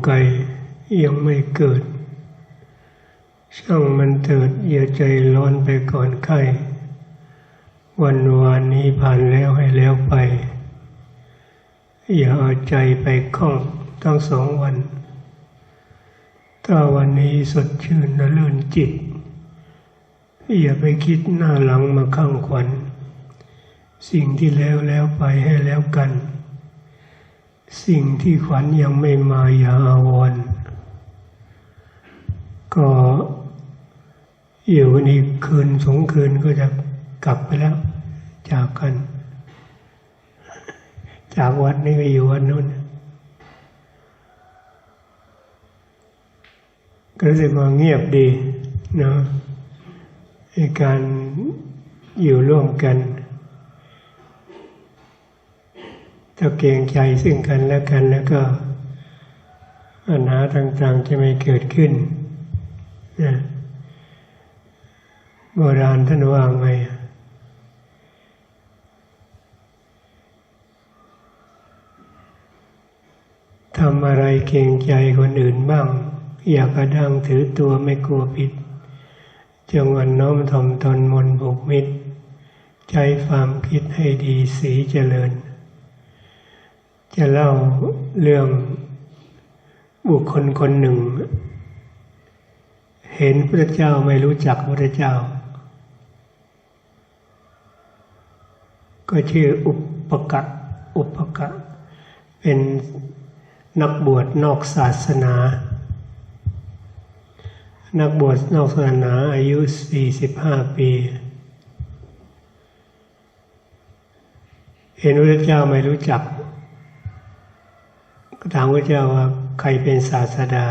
ยู่ไกลยังไม่เกิด ช่างมันเถิดอย่าใจร้อนไปก่อนไข้วันวานนี้ผ่านแล้วให้แล้วไป อย่าเอาใจไปคล้องทั้งสองวัน ถ้าวันนี้สดชื่นและลื่นจิต อย่าไปคิดหน้าหลังมาข้างขวัญ สิ่งที่แล้วแล้วไปให้แล้วกัน สิ่งที่ขวัญยังไม่มาอย่าอาวรก็อยู่วันนี้คืนสงคืนก็จะกลับไปแล้ว จากกัน จากวัดนี้ไปอยู่วัดนู้นก็รู้สึกว่าเงียบดีนะในการอยู่ร่วมกัน ถ้าเกรงใจซึ่งกันและกันแล้วก็ปัญหาต่างๆจะไม่เกิดขึ้นนะโบราณท่านว่าไงทำอะไรเกรงใจคนอื่นบ้าง อย่ากระดังถือตัวไม่กลัวผิดจงอันน้อมถ่อมตนมนบุกมิตร ใจความคิดให้ดีสีเจริญ จะเล่าเรื่องบุคคลคนหนึ่ง เห็นพระเจ้าไม่รู้จักพระเจ้า ก็ชื่ออุปกะอุปกะ เป็นนักบวชนอกศาสนา นักบวชนอกศาสนาอายุ 45 ปีเห็นพระเจ้าไม่รู้จัก ก็ถามพระเจ้าว่าใครเป็นศาสดา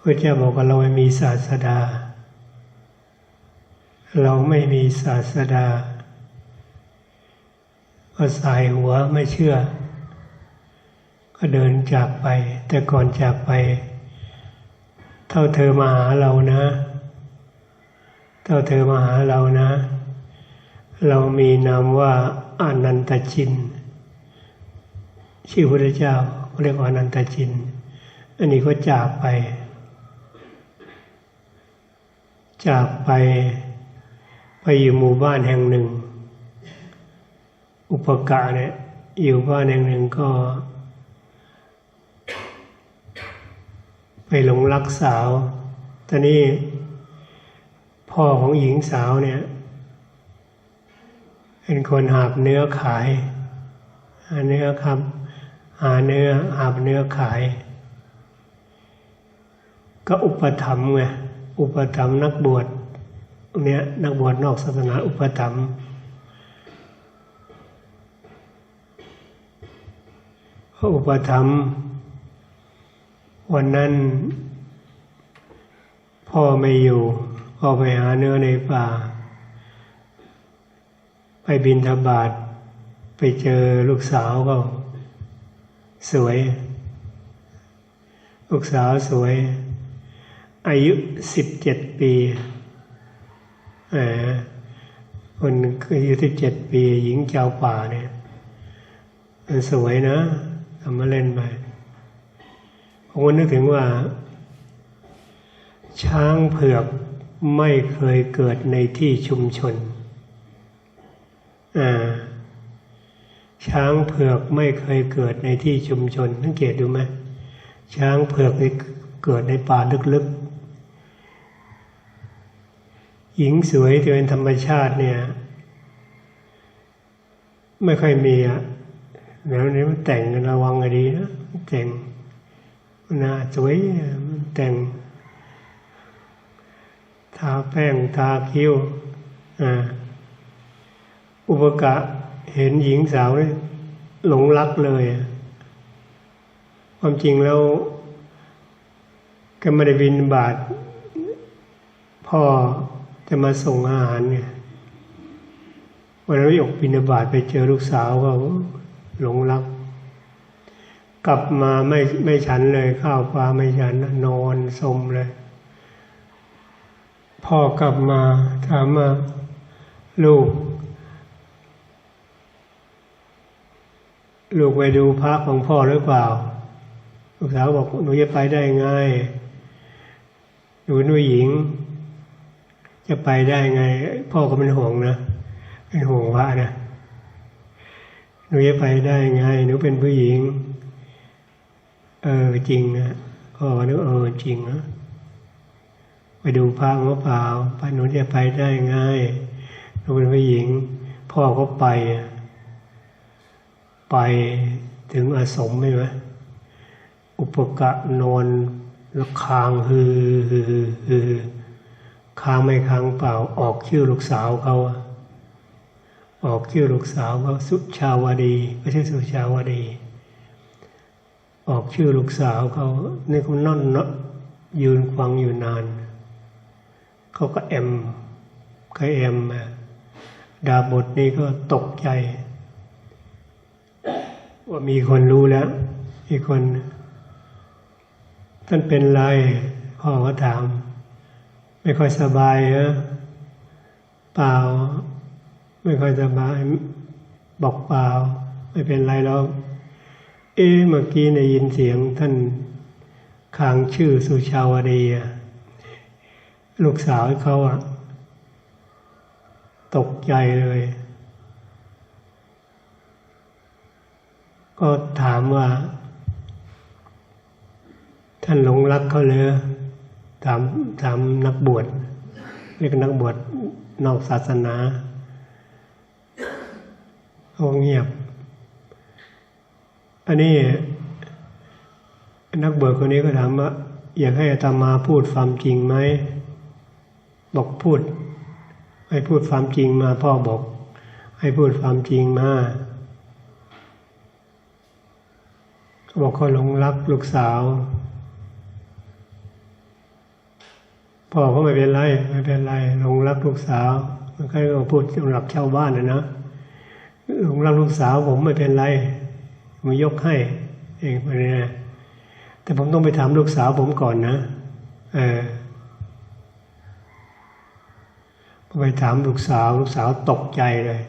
พระเจ้าบอกว่าเราไม่มีศาสดา เราไม่มีศาสดา ก็สายหัวไม่เชื่อ ก็เดินจากไป แต่ก่อนจากไป เท่าเธอมาหาเรานะ เท่าเธอมาหาเรานะ เรามีนามว่าอนันตจิน ชื่อพระเจ้า เรียกว่าอนันตจิน อันนี้ก็จากไป จากไปไปอยู่หมู่บ้านแห่งหนึ่ง อุปกะเนี่ยอยู่บ้านแห่งหนึ่งก็ ไปหลงรักสาว ตอนนี้พ่อของหญิงสาวเนี่ย เป็นคนหาบเนื้อขายเนื้อครับ หาเนื้อหาเนื้อขาย ก็อุปถัมภ์ไงอุปถัมภ์นักบวชเนี่ยนักบวชนอกศาสนาอุปถัมภ์พระอุปถัมภ์วันนั้น พ่อไม่อยู่พ่อไปหาเนื้อในป่า ไปบินทบาทไปเจอลูกสาวก็ สวย ลูกสาวสวย อายุสิบเจ็ดปีแหมคนอายุสิบเจ็ดปี หญิงเจ้าป่าเนี่ยมันสวยนะทำมาเล่นไปผมก็นึกถึงว่า ช้างเผือกไม่เคยเกิดในที่ชุมชน อ่า ช้างเผือกไม่เคยเกิดในที่ชุมชนสังเกตดูไหมช้างเผือกเกิดในป่าลึกๆ หญิงสวยที่เป็นธรรมชาติเนี่ย ไม่ค่อยมีอะแล้วนี้มันแต่งกันระวังให้ดีนะแต่งหน้าสวยแต่ง ทาแป้งทาคิ้วอ่าอุปกะ เห็นหญิงสาวหลงรักเลย ความจริงแล้ว ก็ไม่ได้บินบาท พ่อจะมาส่งอาหารเนี่ยวันนั้นยกบินบาทไปเจอลูกสาวก็หลงรัก กลับมาไม่ไม่ฉันเลยข้าวปลาไม่ฉันนอนสมเลย พ่อกลับมาถามมาลูก ลูกไปดูพระของพ่อหรือเปล่า ลูกสาวบอกหนูจะไปได้ไงหนูเป็นผู้หญิง จะไปได้ไง พ่อก็เป็นห่วงนะเป็นห่วงว่านะหนูจะไปได้ไงหนูเป็นผู้หญิง เออจริงนะพ่อก็นึกเออจริงนะไปดูพระงอเปล่าไปหนูจะไปได้ไงหนูเป็นผู้หญิง พ่อก็ไปอะ ไปถึงอาสมใช่ไหมอุปกะนอนแล้วคางฮือฮือฮือคางไม่คางเปล่า ออกชื่อลูกสาวเขาออกชื่อลูกสาวเขาสุชาวดีไม่ใช่สุชาวดี ออกชื่อลูกสาวเขานี่เขานั่นเนาะยืนฟังอยู่นาน เขาก็แอมก็แอมมาดาบทนี้ก็ตกใจ ว่ามีคนรู้แล้ว มีคน ท่านเป็นไร พ่อก็ถาม ไม่ค่อยสบายเหรอเปล่า ไม่ค่อยสบาย บอกเปล่า ไม่เป็นไรหรอกเอ๊ะเมื่อกี้ได้ยินเสียงท่านคางชื่อสุชาวดีลูกสาวเขาอะตกใจเลย ก็ถามว่า ท่านหลงรักเขาเลยถามถามนักบวชเรียกนักบวชนอกศาสนาเขาเงียบ อันนี้ นักบวชคนนี้ก็ถามว่า อยากให้อาตมาพูดความจริงไหม บอกพูด ให้พูดความจริงมาพ่อบอก ให้พูดความจริงมาเขา บอกเขาหลงรักลูกสาว พ่อก็ไม่เป็นไรไม่เป็นไรหลงรักลูกสาวมันแค่พูดสำหรับชาวบ้านนะนะหลงรักลูกสาวผมไม่เป็นไรมายกให้เองไปนะแต่ผมต้องไปถามลูกสาวผมก่อนนะเออไปถามลูกสาวลูกสาวตกใจเลย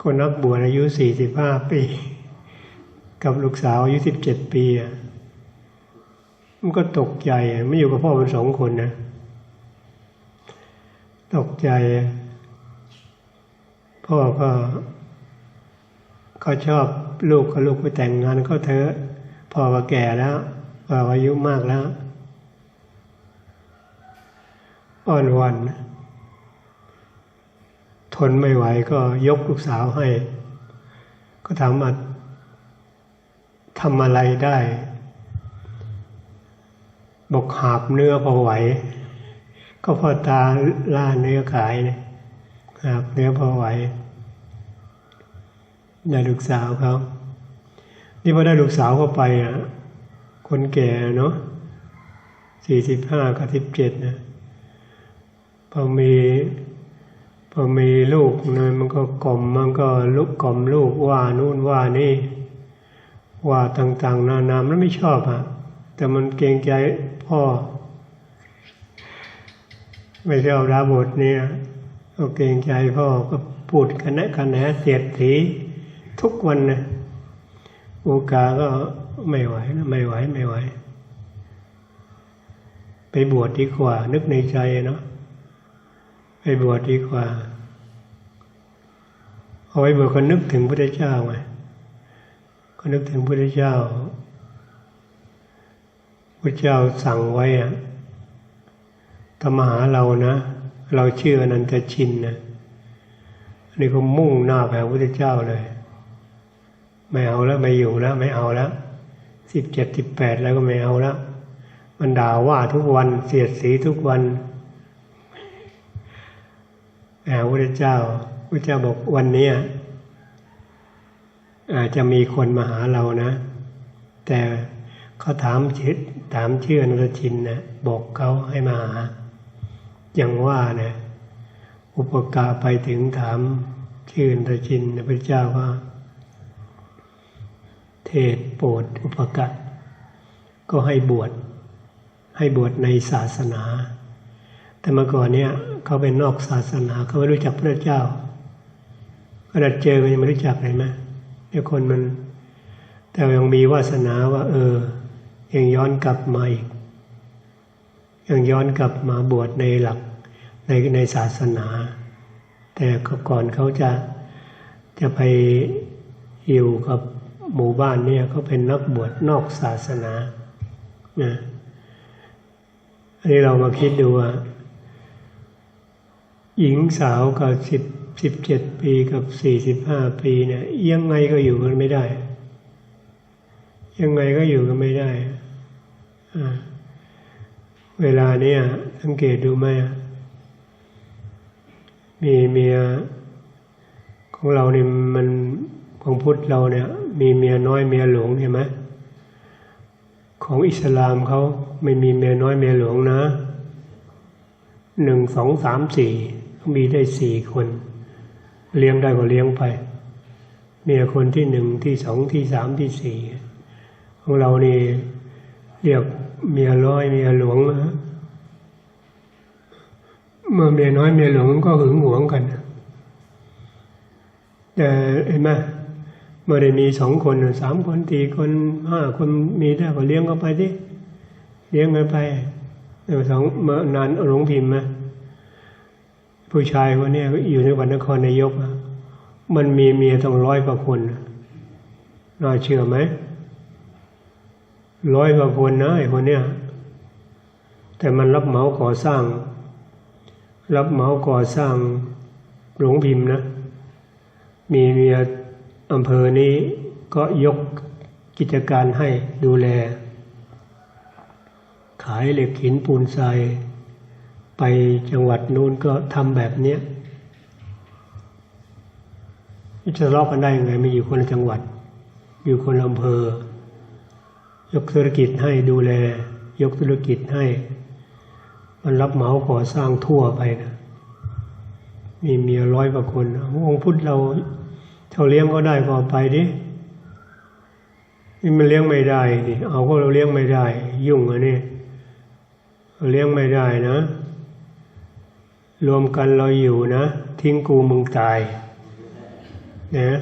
คนนักบวชอายุสี่สิบห้าปี กับลูกสาวอายุสิบเจ็ดปีอะมันก็ตกใจไม่อยู่กับพ่อเป็นสองคนนะ ตกใจ พ่อก็เขาชอบลูกก็ลูกไปแต่งงานก็เถอะพ่อก็แก่แล้วพ่ออายุมากแล้วอ่อนวัน ทนไม่ไหวก็ยกลูกสาวให้ ก็ถามว่า ทำอะไรได้ บกหาบเนื้อพอไหว ก็พอตาล่าเนื้อขายเนี่ยหาบเนื้อพอไหวได้ลูกสาวเขานี่พอได้ลูกสาวเข้าไปอะคนแก่เนาะสี่สิบห้ากับสิบเจ็ดนะพอมีพอมีลูกเนี่ยมันก็กล่อมมันก็ลุกกล่อมลูกว่านู่นว่านี่ ว่าต่างๆ นานามันไม่ชอบอะแต่มันเกรงใจพ่อ ไม่ชอบราบทเนี่ยก็เกรงใจพ่อก็พูดกันนะกันแหนเสียดสีทุกวันนะโอกาก็ไม่ไหวนะไม่ไหวไม่ไหว ไปบวชดีกว่า นึกในใจเนาะไปบวชดีกว่า เอาไว้บวชก็นึกถึงพระเจ้าไง ก็นึกถึงพระเจ้าพระเจ้าสั่งไว้อะถ้ามหาเรานะ เราเชื่อนันจะชินนะอันนี้ก็มุ่งหน้าไปหาพระเจ้าเลย ไม่เอาแล้วไม่อยู่แล้ว ไม่เอาแล้วสิบเจ็ดสิบแปดแล้วก็ไม่เอาแล้วมันด่าว่าทุกวันเสียดสีทุกวันแหาพระเจ้าพระเจ้าบอกวันนี้ อาจจะมีคนมาหาเรานะ แต่เขาถามชื่อถามชื่อนรชินนะบอกเขาให้มาหาอย่างว่านะอุปกาไปถึงถามชื่อนรชินพระเจ้าว่า เทศโปรดอุปกาก็ให้บวชให้บวชในศาสนา แต่เมื่อก่อนเนี้ยเขาเป็นนอกศาสนาเขาไม่รู้จักพระเจ้าขนาดเจอกันยังไม่รู้จักเลยไหม เนี่ยคนมัน แต่ยังมีวาสนาว่า เออ ยังย้อนกลับมาอีก ยังย้อนกลับมาบวชในหลักในในศาสนา แต่ก็ก่อนเขาจะจะไปอยู่กับหมู่บ้านเนี่ยเขาเป็นนักบวชนอกศาสนานะอันนี้เรามาคิดดูว่าหญิงสาวกับสิบ สิบเจ็ดปีกับสี่สิบห้าปีเนี่ยยังไงก็อยู่กันไม่ได้ ยังไงก็อยู่กันไม่ได้เวลาเนี้ยสังเกตดูไหมมีเมียของเราเนี่ยมันของพุทธเราเนี่ย มีเมียน้อยเมียหลวงเห็นไหมของอิสลามเขาไม่มีเมียน้อยเมียหลวงนะหนึ่งสองสามสี่มีได้สี่คน เลี้ยงได้ก็เลี้ยงไปเมียคนที่หนึ่งที่สองที่สามที่สี่ของเรานี่เรียกเมียร้อยเมียหลวงนะเมื่อเมียน้อยเมียหลวงก็หึงหวงกันแต่เห็นไหมเมื่อได้มีสองคนสามคนสี่คนห้าคนมีได้ก็เลี้ยงเขาไปที่เลี้ยงกันไปเดี๋ยวสองเมื่อนานหลวงพิมพ์ไหม ผู้ชายคนนี้อยู่ในวันนครนายก มันมีเมียต้องร้อยกว่าคนน่าเชื่อไหมร้อยกว่าคนนะไอ้คนเนี้ยแต่มันรับเหมาก่อสร้าง รับเหมาก่อสร้างหลวงพิมพ์นะ มีเมียอำเภอนี้ก็ยกกิจการให้ดูแล ขายเหล็กหินปูนทราย ไปจังหวัดนู้นก็ทำแบบเนี้ยจะทะเลาะกันได้ยังไงไม่อยู่คนละจังหวัด อยู่คนละอำเภอ ยกธุรกิจให้ดูแล ยกธุรกิจให้ มันรับเหมาก่อสร้างทั่วไปนะมีเมียร้อยกว่าคนองพุทธเราเท่าเลี้ยงก็ได้ก็เอไปดินี่มันเลี้ยงไม่ได้ดิเอาก็เราเลี้ยงไม่ได้ ยุ่งอันนี้เราเลี้ยงไม่ได้นะ รวมกันเราอยู่นะ ทิ้งกูมึงตายนะ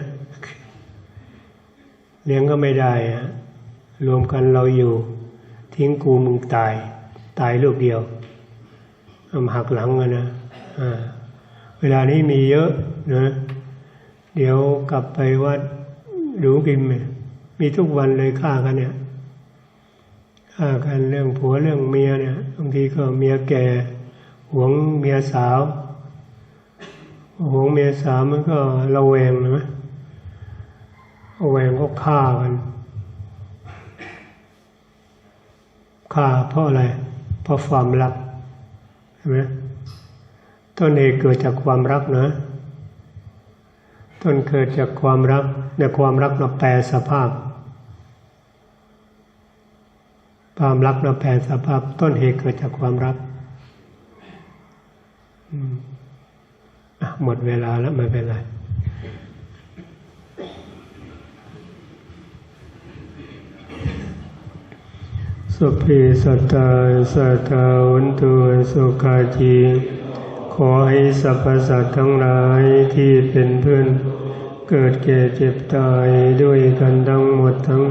เลี้ยงก็ไม่ได้อะรวมกันเราอยู่ ทิ้งกูมึงตาย ตายลูกเดียวเอมาหักหลังกันนะอ่าเวลานี้มีเยอะนะ เดี๋ยวกลับไปวัดหรูพิมพ์เนี่ยมีทุกวันเลยฆ่ากันเนี่ยฆ่ากันเรื่องผัวเรื่องเมียเนี่ยบางทีก็เมียแก่ หวงเมียสาวหวงเมียสาวมันก็ระแวงนะระแวงก็ฆ่ากันฆ่าเพราะอะไร เพราะความรักใช่ไหมต้นเหตุเกิดจากความรักนะ ต้นเกิดจากความรักในความรักเราแปลสภาพ ความรักเราแปลสภาพ ต้นเหตุเกิดจากความรัก หมดเวลาแล้วไม่เป็นไรสุพีสัตตาสัตตาวันตุสุขาจีขอให้สรรพสัตว์ทั้งหลายที่เป็นเพื่อน เกิดแก่เจ็บตายด้วยกันทั้งหมดทั้ง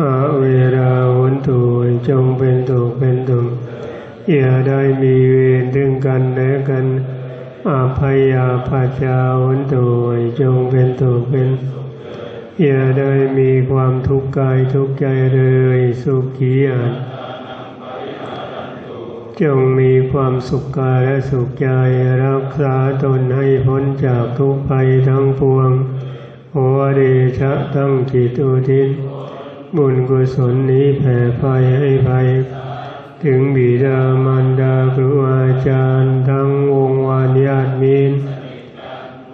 อาเวราวันตุจงเป็นตุเป็นตุ อย่าได้มีเวรถึงกันและกันอาภัยอาภาจาวันตุยจงเป็นตุเป็นอย่าได้มีความทุกข์กายทุกข์ใจเลยสุขีอันจงมีความสุขกายและสุขใจรักษาตนให้พ้นจากทุกภัยทั้งปวงโอเดชะตั้งจิตอุทิศบุญกุศลนี้แผ่ภัยให้ภัย ถึงบิดามารดาครูอาจารย์ ทั้งวงวานญาติมิตร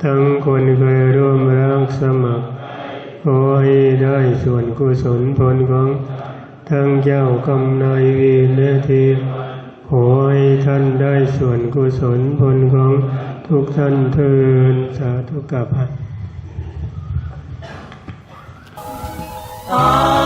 ทั้งคนเคยร่วมรักสมัครขอให้ได้ส่วนกุศลผลของทั้งเจ้ากรรมนายเวรและเทวขอให้ท่านได้ส่วนกุศลผลของทุกท่านเทินสาธุกับอา